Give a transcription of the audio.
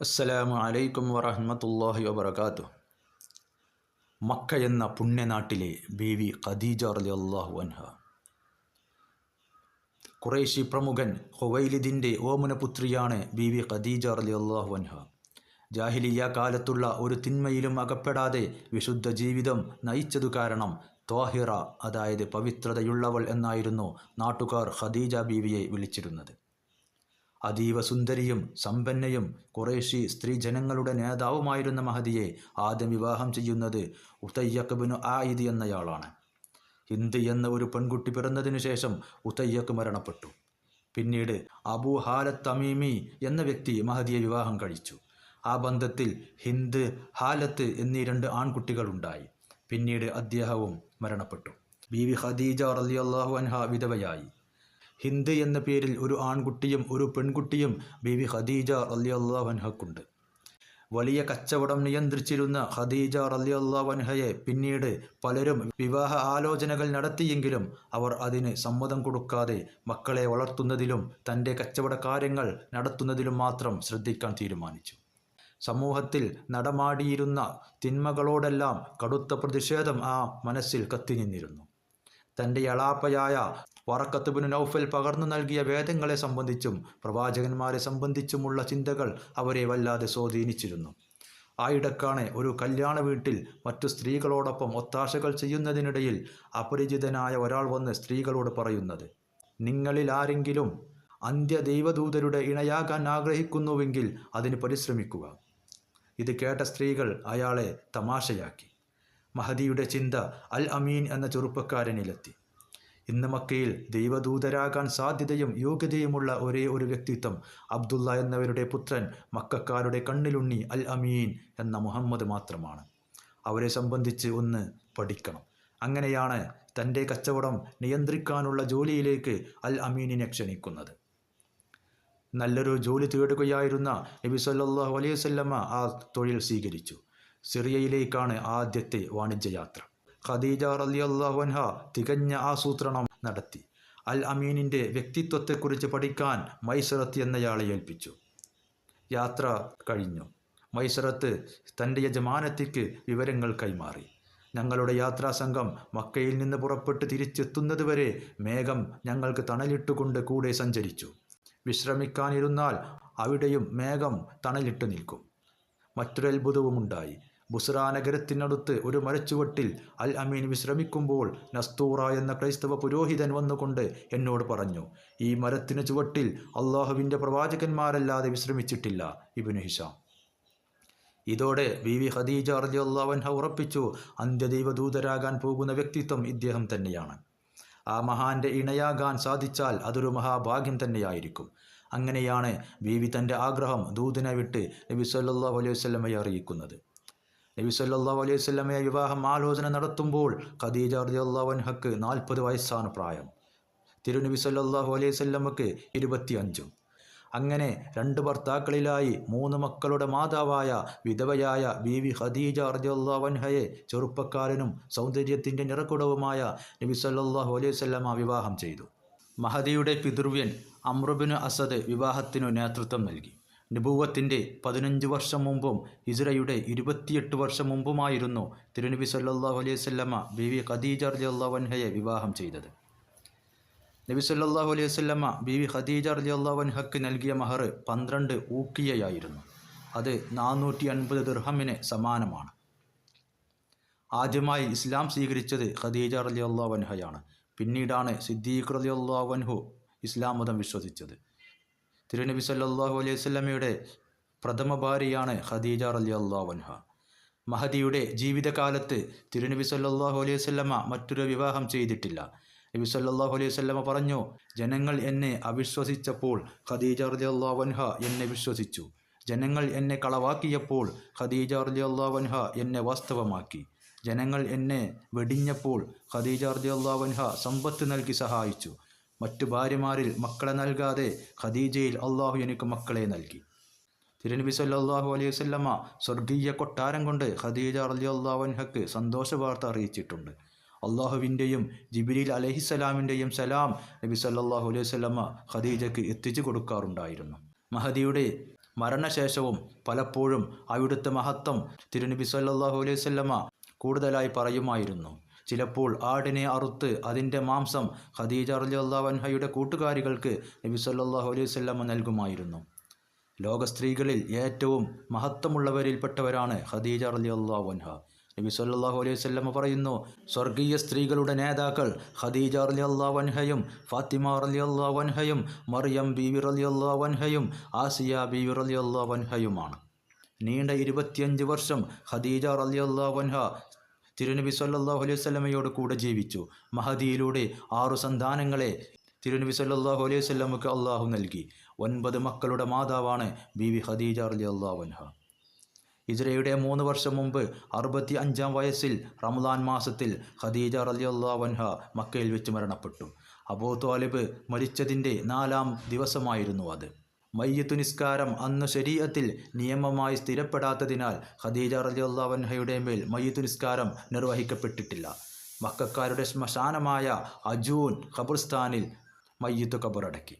അസ്സലാമു അലൈക്കും വറഹ്മത്തുള്ളാഹി വബർക്കാത്തു മക്ക എന്ന പുണ്യനാട്ടിലെ ബീവി ഖദീജ റളിയല്ലാഹു അൻഹ. കുറേശി പ്രമുഖൻ ഹുവൈലിദിന്റെ ഓമനപുത്രിയാണ് ബീവി ഖദീജ റളിയല്ലാഹു അൻഹ. ജാഹിലിയ കാലത്തുള്ള ഒരു തിന്മയിലും അകപ്പെടാതെ വിശുദ്ധ ജീവിതം നയിച്ചതു കാരണം ത്വാഹിറ അതായത് പവിത്രതയുള്ളവൾ എന്നായിരുന്നു നാട്ടുകാർ ഖദീജ ബീവിയെ വിളിച്ചിരുന്നത്. അതീവ സുന്ദരിയും സമ്പന്നയും കുറേശി സ്ത്രീജനങ്ങളുടെ നേതാവുമായിരുന്ന മഹദിയെ ആദ്യം വിവാഹം ചെയ്യുന്നത് ഉത്തയ്യക്കബിനു ആയിദ് എന്നയാളാണ്. ഹിന്ദ് എന്ന ഒരു പെൺകുട്ടി പിറന്നതിനു ശേഷം ഉത്തയ്യക്ക് മരണപ്പെട്ടു. പിന്നീട് അബു ഹാലത്ത് തമീമി എന്ന വ്യക്തി മഹദിയെ വിവാഹം കഴിച്ചു. ആ ബന്ധത്തിൽ ഹിന്ദ് ഹാലത്ത് എന്നീ രണ്ട് ആൺകുട്ടികളുണ്ടായി. പിന്നീട് അദ്ദേഹവും മരണപ്പെട്ടു. ബി വി ഖദീജ റളിയല്ലാഹു അൻഹ വിധവയായി. ഹിന്ദ് എന്ന പേരിൽ ഒരു ആൺകുട്ടിയും ഒരു പെൺകുട്ടിയും ബീവി ഖദീജ റളിയല്ലാഹു അൻഹക്കുണ്ട്. വലിയ കച്ചവടം നിയന്ത്രിച്ചിരുന്ന ഖദീജ റളിയല്ലാഹു അൻഹയെ പിന്നീട് പലരും വിവാഹ ആലോചനകൾ നടത്തിയെങ്കിലും അവർ അതിന് സമ്മതം കൊടുക്കാതെ മക്കളെ വളർത്തുന്നതിലും തന്റെ കച്ചവട കാര്യങ്ങൾ നടത്തുന്നതിലും മാത്രം ശ്രദ്ധിക്കാൻ തീരുമാനിച്ചു. സമൂഹത്തിൽ നടമാടിയിരുന്ന തിന്മകളോടെല്ലാം കടുത്ത പ്രതിഷേധം ആ മനസ്സിൽ കത്തിനിന്നിരുന്നു. തന്റെ എളാപ്പയായ വറക്കത്തുബിന് നൗഫൽ പകർന്നു നൽകിയ വേദങ്ങളെ സംബന്ധിച്ചും പ്രവാചകന്മാരെ സംബന്ധിച്ചുമുള്ള ചിന്തകൾ അവരെ വല്ലാതെ സ്വാധീനിച്ചിരുന്നു. ആയിടക്കാണ് ഒരു കല്യാണ വീട്ടിൽ മറ്റു സ്ത്രീകളോടൊപ്പം ഒത്താശകൾ ചെയ്യുന്നതിനിടയിൽ അപരിചിതനായ ഒരാൾ വന്ന് സ്ത്രീകളോട് പറയുന്നത് നിങ്ങളിൽ ആരെങ്കിലും അന്ത്യ ദൈവദൂതരുടെ ഇണയാകാൻ ആഗ്രഹിക്കുന്നുവെങ്കിൽ അതിന് പരിശ്രമിക്കുക ഇത് കേട്ട സ്ത്രീകൾ അയാളെ തമാശയാക്കി. മഹദിയുടെ ചിന്ത അൽ അമീൻ എന്ന ചെറുപ്പക്കാരനിലെത്തി. ഇന്ന് മക്കയിൽ ദൈവദൂതരാകാൻ സാധ്യതയും യോഗ്യതയുമുള്ള ഒരേ ഒരു വ്യക്തിത്വം അബ്ദുള്ള എന്നവരുടെ പുത്രൻ മക്കാരുടെ കണ്ണിലുണ്ണി അൽ അമീൻ എന്ന മുഹമ്മദ് മാത്രമാണ്. അവരെ സംബന്ധിച്ച് ഒന്ന് പഠിക്കണം. അങ്ങനെയാണ് തന്റെ കച്ചവടം നിയന്ത്രിക്കാനുള്ള ജോലിയിലേക്ക് അൽ അമീനിനെ ക്ഷണിക്കുന്നത്. നല്ലൊരു ജോലി തേടുകയായിരുന്ന നബി സല്ലാഹു അലൈഹി വസല്ലമ ആ തൊഴിൽ സ്വീകരിച്ചു. സിറിയയിലേക്കാണ് ആദ്യത്തെ വാണിജ്യയാത്ര. ഖദീജ റളിയല്ലാഹു അൻഹ തികഞ്ഞ ആസൂത്രണം നടത്തി. അൽ അമീനിന്റെ വ്യക്തിത്വത്തെക്കുറിച്ച് പഠിക്കാൻ മൈസറത്ത് എന്നയാളെ ഏൽപ്പിച്ചു. യാത്ര കഴിഞ്ഞു. മൈസറത്ത് തന്റെ യജമാനത്തിക്ക് വിവരങ്ങൾ കൈമാറി. ഞങ്ങളുടെ യാത്രാസംഘം മക്കയിൽ നിന്ന് പുറപ്പെട്ട് തിരിച്ചെത്തുന്നതുവരെ മേഘം ഞങ്ങൾക്ക് തണലിട്ടുകൊണ്ട് കൂടെ സഞ്ചരിച്ചു. വിശ്രമിക്കാനിരുന്നാൽ അവിടെയും മേഘം തണലിട്ട് നിൽക്കും. മറ്റൊരത്ഭുതവുമുണ്ടായി. ബുസ്ര നഗരത്തിനടുത്ത് ഒരു മരച്ചുവട്ടിൽ അൽ അമീൻ വിശ്രമിക്കുമ്പോൾ നസ്തൂറ എന്ന ക്രൈസ്തവ പുരോഹിതൻ വന്നുകൊണ്ട് എന്നോട് പറഞ്ഞു ഈ മരത്തിന് ചുവട്ടിൽ അള്ളാഹുവിന്റെ പ്രവാചകന്മാരല്ലാതെ വിശ്രമിച്ചിട്ടില്ല ഇബിനു ഹിഷാം ഇതോടെ വി. വി. ഖദീജ അർജിയുള്ളവൻഹ ഉറപ്പിച്ചു അന്ത്യദൈവദൂതരാകാൻ പോകുന്ന വ്യക്തിത്വം ഇദ്ദേഹം തന്നെയാണ്. ആ മഹാന്റെ ഇണയാകാൻ സാധിച്ചാൽ അതൊരു മഹാഭാഗ്യം തന്നെയായിരിക്കും. അങ്ങനെയാണ് ബീവി തന്റെ ആഗ്രഹം ദൂതനെ വിട്ട് നബി സല്ലാ അലൈഹി വല്ലമയെ അറിയിക്കുന്നത്. നബി സല്ലല്ലാഹു അലൈഹി സ്വലമയെ വിവാഹം ആലോചന നടത്തുമ്പോൾ ഖദീജ റളിയല്ലാഹു അൻഹക്ക് നാൽപ്പത് വയസ്സാണ് പ്രായം. തിരുനബി സല്ലാഹു അലൈഹി വസല്ലമക്ക് ഇരുപത്തിയഞ്ചും. അങ്ങനെ രണ്ട് ഭർത്താക്കളിലായി മൂന്ന് മക്കളുടെ മാതാവായ വിധവയായ ബീവി ഖദീജ റളിയല്ലാഹു അൻഹയെ ചെറുപ്പക്കാരനും സൗന്ദര്യത്തിന്റെ നിറക്കുടവുമായ നബി സല്ലാഹു അലൈഹി വസല്ലമ വിവാഹം ചെയ്തു. മഹദിയുടെ പിതൃവ്യൻ അമ്രുബിന് അസദ് വിവാഹത്തിനു നേതൃത്വം നൽകി. നിബൂവത്തിന്റെ പതിനഞ്ച് വർഷം മുമ്പും ഹിജ്റയുടെ ഇരുപത്തിയെട്ട് വർഷം മുമ്പുമായിരുന്നു തിരുനബി സല്ലാഹു അലൈഹി വസല്ലമ ബീവി ഖദീജ റളിയല്ലാഹു അൻഹയെ വിവാഹം ചെയ്തത്. നബി സല്ലാഹു അലൈഹി വസല്ലമ ബീവി ഖദീജ റളിയല്ലാഹു അൻഹക്ക് നൽകിയ മഹർ പന്ത്രണ്ട് ഊക്കിയയായിരുന്നു. അത് നാനൂറ്റി അൻപത് ദിർഹമിന് സമാനമാണ്. ആദ്യമായി ഇസ്ലാം സ്വീകരിച്ചത് ഖദീജ റളിയല്ലാഹു അൻഹയാണ്. പിന്നീടാണ് സിദ്ദീഖ് റളിയല്ലാഹു അൻഹു ഇസ്ലാം മതം വിശ്വസിച്ചത്. തിരുനബി സല്ലാഹു അലൈഹി വസല്ലമയുടെ പ്രഥമ ഭാര്യയാണ് ഖദീജ റളിയല്ലാഹു അൻഹ. മഹദിയുടെ ജീവിതകാലത്ത് തിരുനബി സല്ലാഹു അലൈഹി വസല്ലമ മറ്റൊരു വിവാഹം ചെയ്തിട്ടില്ല. നബി സല്ലാഹു അലൈഹി വസല്ലമ പറഞ്ഞു ജനങ്ങൾ എന്നെ അവിശ്വസിച്ചപ്പോൾ ഖദീജ റളിയല്ലാഹു അൻഹ എന്നെ വിശ്വസിച്ചു. ജനങ്ങൾ എന്നെ കളവാക്കിയപ്പോൾ ഖദീജ റളിയല്ലാഹു അൻഹ എന്നെ വാസ്തവമാക്കി. ജനങ്ങൾ എന്നെ വെടിഞ്ഞപ്പോൾ ഖദീജ റളിയല്ലാഹു അൻഹ സമ്പത്ത് നൽകി സഹായിച്ചു. മറ്റു ഭാര്യമാരിൽ മക്കളെ നൽകാതെ ഖദീജയിൽ അള്ളാഹു എനിക്ക് മക്കളെ നൽകി. തിരുനബി സല്ലാഹു അലൈഹി വസല്ലമ സ്വർഗീയ കൊട്ടാരം കൊണ്ട് ഖദീജ റളിയല്ലാഹു അൻഹക്ക് സന്തോഷ വാർത്ത അറിയിച്ചിട്ടുണ്ട്. അള്ളാഹുവിന്റെയും ജിബിലിൽ അലഹിസ്സലാമിന്റെയും സലാം നബി സല്ലാഹു അലൈഹി വസല്ലമ ഖദീജയ്ക്ക് എത്തിച്ചു കൊടുക്കാറുണ്ടായിരുന്നു. മഹദിയുടെ മരണശേഷവും പലപ്പോഴും അവിടുത്തെ മഹത്വം തിരുനബി സല്ലാഹു അലൈഹി വസല്ലമ കൂടുതലായി പറയുമായിരുന്നു. ചിലപ്പോൾ ആടിനെ അറുത്ത് അതിന്റെ മാംസം ഖദീജ റളിയല്ലാഹു അൻഹയുടെ കൂട്ടുകാരികൾക്ക് നബി സല്ലല്ലാഹു അലൈഹി സ്വല്ലമ്മ നൽകുമായിരുന്നു. ലോക സ്ത്രീകളിൽ ഏറ്റവും മഹത്വമുള്ളവരിൽപ്പെട്ടവരാണ് ഖദീജ റളിയല്ലാഹു അൻഹ. നബി സല്ലാഹു അലൈഹി സ്വല്ലമ്മ പറയുന്നു സ്വർഗീയ സ്ത്രീകളുടെ നേതാക്കൾ ഖദീജ റളിയല്ലാഹു അൻഹയും ഫാത്തിമ റളിയല്ലാഹു അൻഹയും മറിയം ബീവിർ റളിയല്ലാഹു അൻഹയും ആസിയ ബീവിർ റളിയല്ലാഹു അൻഹയുമാണ്. നീണ്ട ഇരുപത്തിയഞ്ച് വർഷം ഖദീജ അൻഹ തിരുനബി സല്ലാഹു അലൈഹി സ്വലമയോട് കൂടെ ജീവിച്ചു. മഹദിയിലൂടെ ആറു സന്താനങ്ങളെ തിരുനബി സല്ലാഹു അലൈഹി വസല്ലമക്ക് അള്ളാഹു നൽകി. ഒൻപത് മക്കളുടെ മാതാവാണ് ബീവി ഖദീജ റളിയല്ലാഹു അൻഹ. ഇജ്രയുടെ മൂന്ന് വർഷം മുമ്പ് അറുപത്തി അഞ്ചാം വയസ്സിൽ റമദാൻ മാസത്തിൽ ഖദീജ റളിയല്ലാഹു അൻഹ മക്കയിൽ വെച്ച് മരണപ്പെട്ടു. അബൂ ത്വാലിബ് മരിച്ചതിന്റെ നാലാം ദിവസമായിരുന്നു അത്. മയ്യത്തു നിസ്കാരം അന്ന് ശരീഅത്തിൽ നിയമമായി സ്ഥിരപ്പെടാത്തതിനാൽ ഖദീജ റളിയല്ലാഹു അൻഹയുടെ മേൽ മയ്യത്തു നിസ്കാരം നിർവഹിക്കപ്പെട്ടിട്ടില്ല. മക്കാരുടെ ശ്മശാനമായ അജൂൻ ഖബർസ്ഥാനിൽ മയ്യത്ത് ഖബറടക്കി.